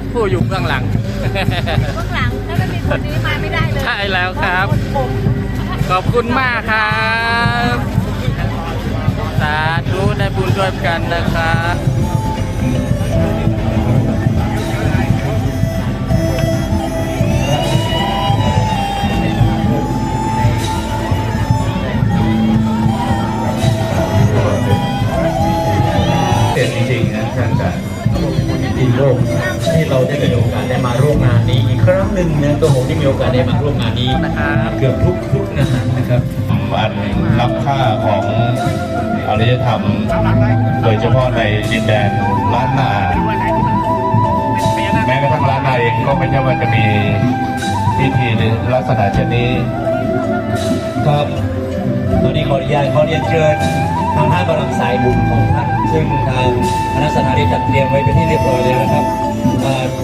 นะครับผู้อยู่เบื้องหลัง เบื้องหลังถ้าไม่มีคนนี้มาไม่ได้เลยใช่แล้วครับผมขอบคุณมากครับ สาธุได้บุญด้วยกันนะครับ ดีโลกที่เราได้มีโอกาสได้มาร่วมงานนี้อีกครั้งหนึ่งนะตัวผมที่มีโอกาสได้มาร่วมงานนี้นะครับเกือบทุกทุกงานนะครับอันล้ำค่าของอารยธรรมโดยเฉพาะในดินแดนล้านนาแม้กระทั่งล้านนาเองก็ไม่ใช่ว่าจะมีพิธีลักษณะเช่นนี้ครับตอนนี้ขออนุญาตขอเรียนเชิญทางท่านบรมสายบุญของท่าน ซึ่งทางคณะสถานีจัดเตรียมไว้เป็นที่เรียบร้อยแล้วนะครับ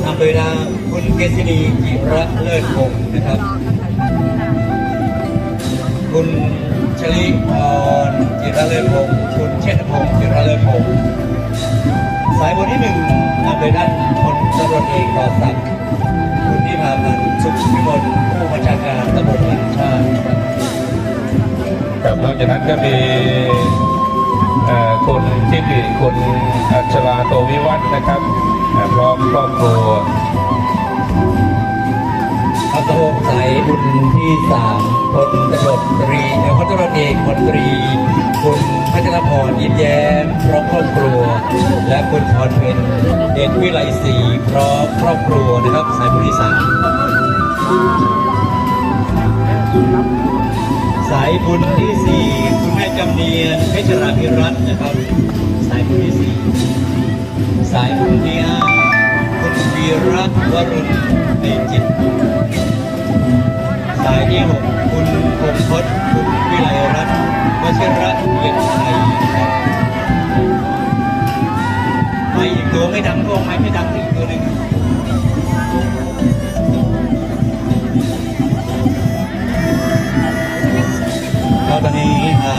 นำโดยนางคุณเกษณีจิระเลิศพงศ์นะครับ คุณชลิพรจิระเลิศพงศ์คุณเชษฐพงศ์จิระเลิศพงศ์สายบนที่หนึ่งนำโดยด้านพลตำรวจเอกต่อศักคุณที่พาพันธ์สุขพิมลผู้บัญชาการตำรวจแห่งชาติครับนอกจากนั้นก็มี คุณที่ดีคุณอัชราโตวิวัฒน์นะครับพร้อมครอบครัวพัฒนสายบุญที่สามพลตำรวจตรีเอ่อพลตำรวจเอกพลตรี คุณพัชรพรยิ้มแย้มพร้อมครอบครัว และคุณพรเพ็ญเดชวิไลศรีพร้อมครอบครัวนะครับสายบุญที่สามายบุญที่สี่คุณแม่จำเนียนเพชรราภิรัตน์นะครับ สายบุญที่สี่สายบุญที่ห้าคุณวีระวรุณดีจิต สายที่หกคุณพงพจน์คุณวิไลรัตน์วชิระเย็นไทยนะครับไม่อีกตัวไม่ดังก็ไม่ไม่ดังอีกตัวหนึ่ง ก็ตอา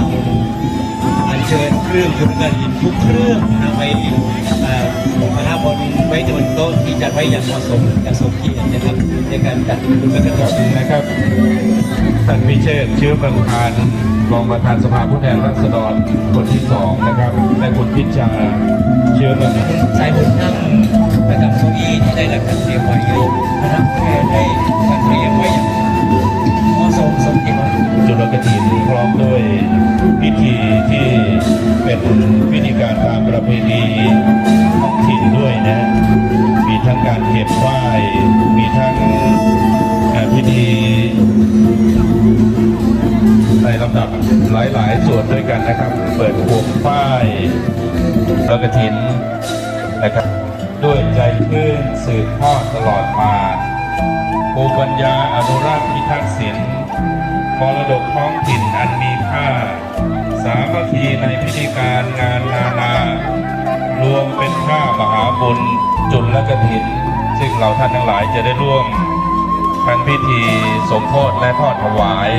อัญเชิญเครื่องยุทธการหินทุกเครื่องนะไปเอ่อคณะบนไว้บนโต๊ะที่จัดไว้อย่างเหมาะสมอย่างสมเกียรตินะครับ ในการจัดบุญกระถิ่นนะครับท่านพิเชษฐ์เชื้อเมืองพานรองประธานสภาผู้แทนราษฎรคนที่สองนะครับและคุณพิจาเชื้อเมืองสายบุญนั่งประจำเก้าอี้ที่ได้รับการเตรียมไว้นะครับแพทย์ได้การเตรียมไว้อย่าง เหมาะสมสมเกียรติจุลกฐินพร้อมด้วยพิธีที่เป็นพิธีการตามประเพณีท้องถิ่นด้วยนะ มีทั้งการเก็บไหว้มีทั้งพิธีในลำดับหลาย ๆ ส่วนด้วยกันนะครับ เปิดพวงป้ายแล้วกฐินนะครับ ด้วยใจชื่นสืบทอดตลอดมาภูมิปัญญาอนุรักษ์พิทักษ์ศิลป์ มรดกท้องถิ่นอันมีค่า สามัคคีในพิธีการงานนานารวมเป็นค่ามหาบุญจุลกฐิน ซึ่งเราท่านทั้งหลายจะได้ร่วมทั้งพิธีสมโพธิและทอดถวาย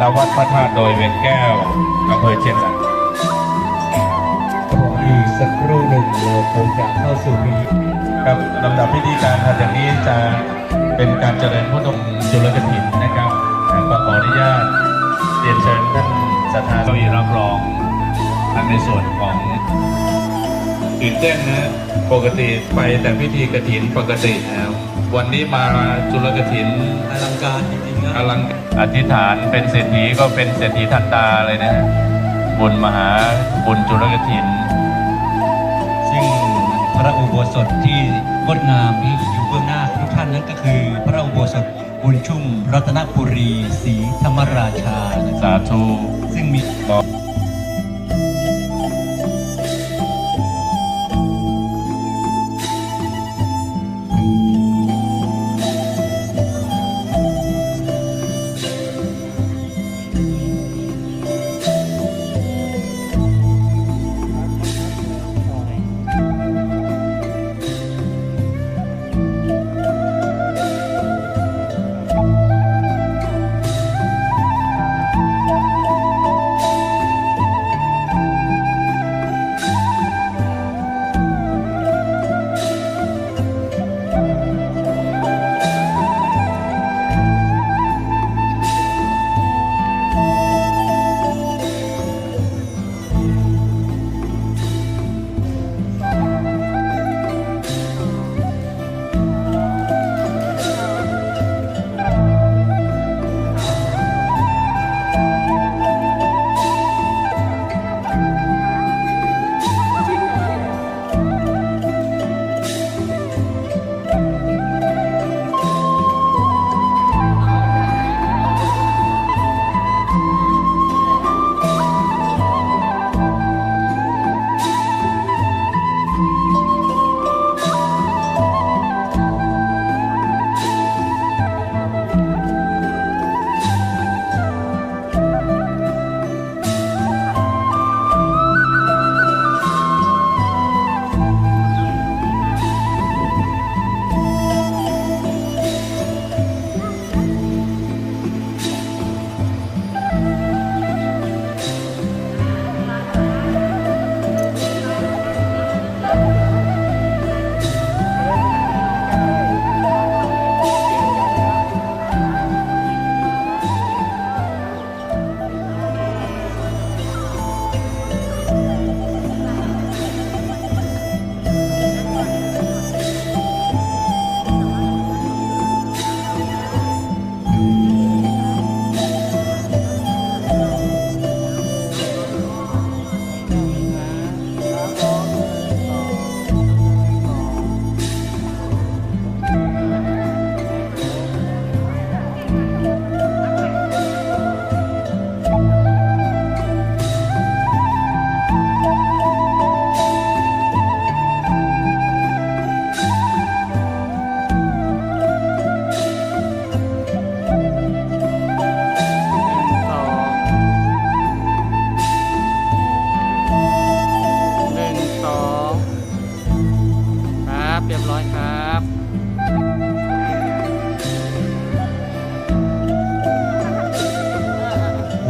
ณวัดพระธาตุโดยเวียงแก้วอำเภอเชียงรายอีกสักครู่หนึ่งเราคงจะเข้าสู่พิธีครับลำดับพิธีการถัดจากนี้จะเป็นการเจริญพุทธมนต์จุลกฐินนะครับก็ขออนุ ญาตเรียนเชิญท่านสถานเก้าอี้รับรองทางในส่วนของตื่นเต้นนะปกติไปแต่พิธีกฐินปกตินะวันนี้มาจุลกฐินอลังการจริงๆนะอลังอธิษฐานเป็นเศรษฐีก็เป็นเศรษฐีทันตาเลยนะฮะบุญมหาบุญจุลกฐิน ซึ่งพระอุโบสถที่งดงามที่อยู่เบื้องหน้าทุกท่านนั้นก็คือ พระอุโบสถ บุญชุ่มรัตนปุรีศรีธรรมราชานะครับสาธุ ซึ่งมี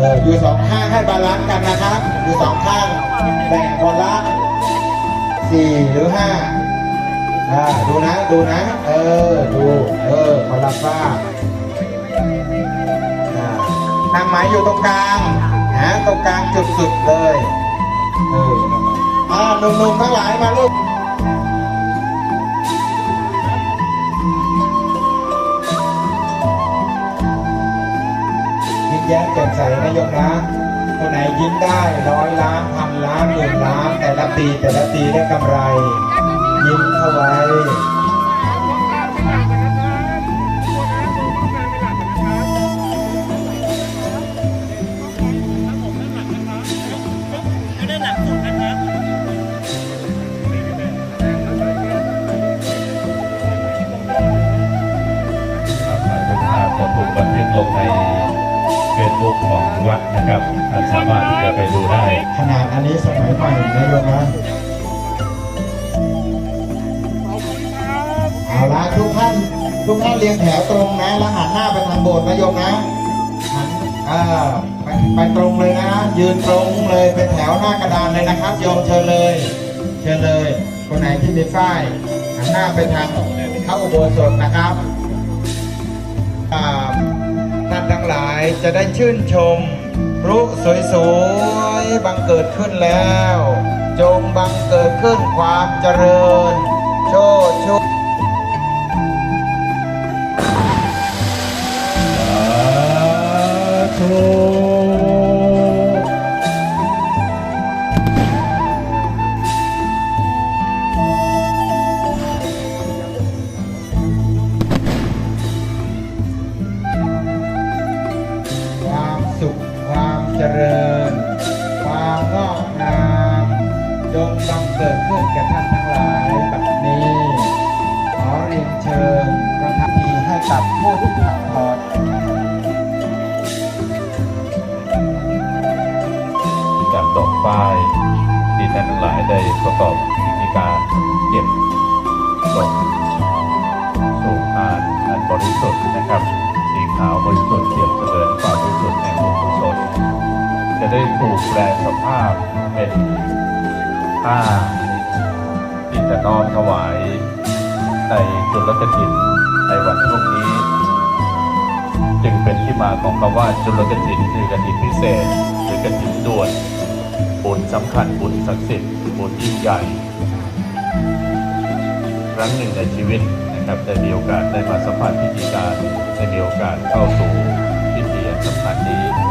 อออยู่สองข้างให้บาลานซ์กันนะครับ อยู่สองข้างแบ่งคนละสี่หรือห้าอ่าดูนะดูนะ เออดูเออคนละฝ้าอ่านั่งไม้อยู่ตรงกลางนะตรงกลางจุดสุดเลยเอออ่าหนุ่มๆทั้งหลายมาลูก แย้มแจ่มใสนะโยมนะคนไหนยิ้มได้ร้อยล้านพันล้านหมื่นล้านแต่ละปีแต่ละปีได้กำไร ยิ้มเข้าไว้ ของวัดนะครับท่านสามารถที่จะไปดูได้ขนาดอันนี้สมัยใหม่นะโยมนะเอาละทุกท่านทุกท่านเรียงแถวตรงนะ แล้วหันหน้าไปทางโบสถ์นะโยมนะหันอ่าไปไปตรงเลยนะ ยืนตรงเลยเป็นแถวหน้ากระดานเลยนะครับโยมเชิญเลย เชิญเลย คนไหนที่มีฝ้ายหันหน้าไปทางเข้าอุโบสถนะครับอ่า ท่านทั้งหลายจะได้ชื่นชมพลุสวยๆบังเกิดขึ้นแล้ว จงบังเกิดขึ้นความเจริญ โชดช่วสานทั้งหลายได้ประกอบพิธีการเก็บศพสู่ทานอันบริสุทธิ์นะครับสีขาวบริสุทธิ์เปรียบเสมือนความบริสุทธิ์แห่งบุญกุศลจะได้ถูกแปลสภาพเป็นผ้าที่จะน้อมถวายในจุลกถินในวันพรุ่งนี้ จึงเป็นที่มาของคำว่าจุลกถินคือกถินพิเศษ หรือกถินด่วน บุญสำคัญบุญศักดิ์สิทธิ์บุญยิ่งใหญ่ ครั้งหนึ่งในชีวิตนะครับได้มีโอกาสได้มาสัมผัสพิธีการได้มีโอกาสเข้าสู่พิธีสำคัญนี้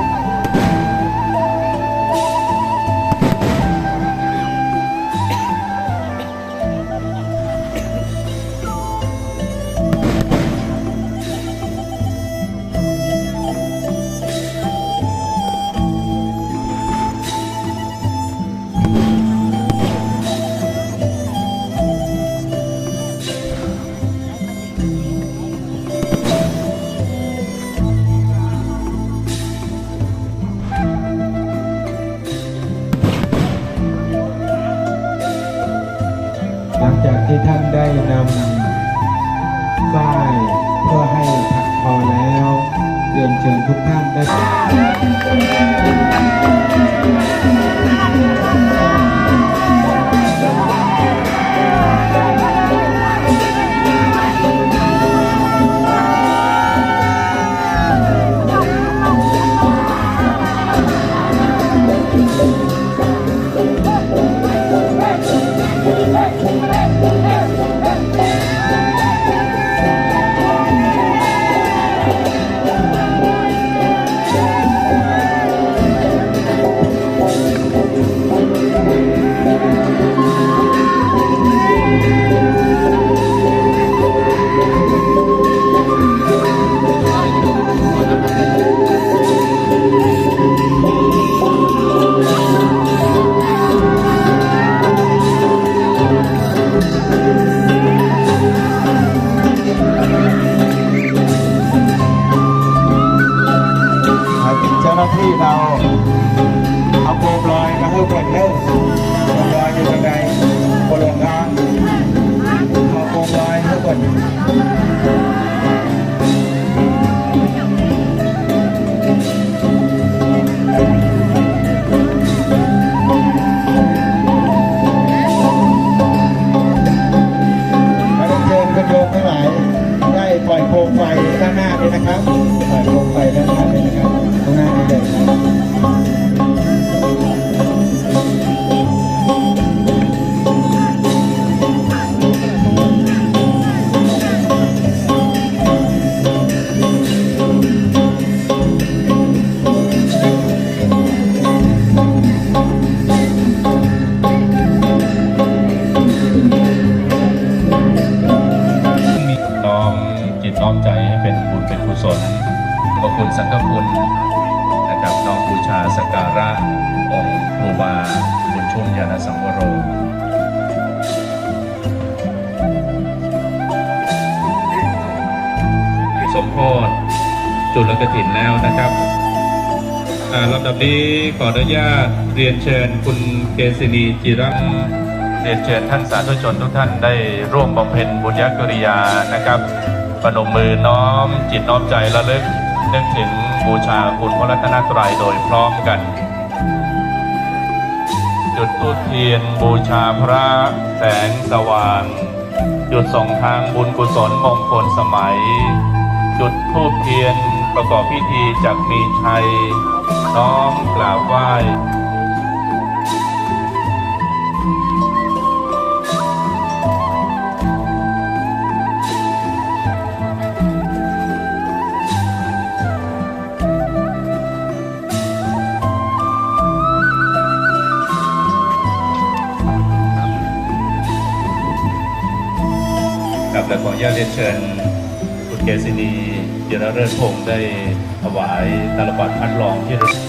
หน้าที่เราเอาโคมลอยมาให้เปิดเร็วโคมลอยอยู่ตรงไหนบนหลังคาเอาโคมลอยให้คน ศลขระคุณสังฆคุณนะครับน้องบูชาสการะองค์ครูบาบุญชุ่มยานสังวโรสมโพธจุลกถินแล้วนะครับลำดับนี้ขออนุญาตเรียนเชิญคุณเกษณีจิระเรียนเชิญท่านสาธุชนทุกท่านได้ร่วมบำเพ็ญบุญญกริยานะครับ ประนมมือน้อมจิตน้อมใจระลึกนึกถึงบูชาคุณพระรัตนตรัยโดยพร้อมกัน จุดทูปเทียนบูชาพระแสงสว่าง จุดส่องทางบุญกุศลมงคลสมัย จุดทูปเทียนประกอบพิธีจากมีชัย น้อมกราบไหว้ และขออนุญาตเรียนเชิญคุณเกษินีเจริญเริศพงศ์ได้ถวายตาลปัดพัดรองที่ระลึก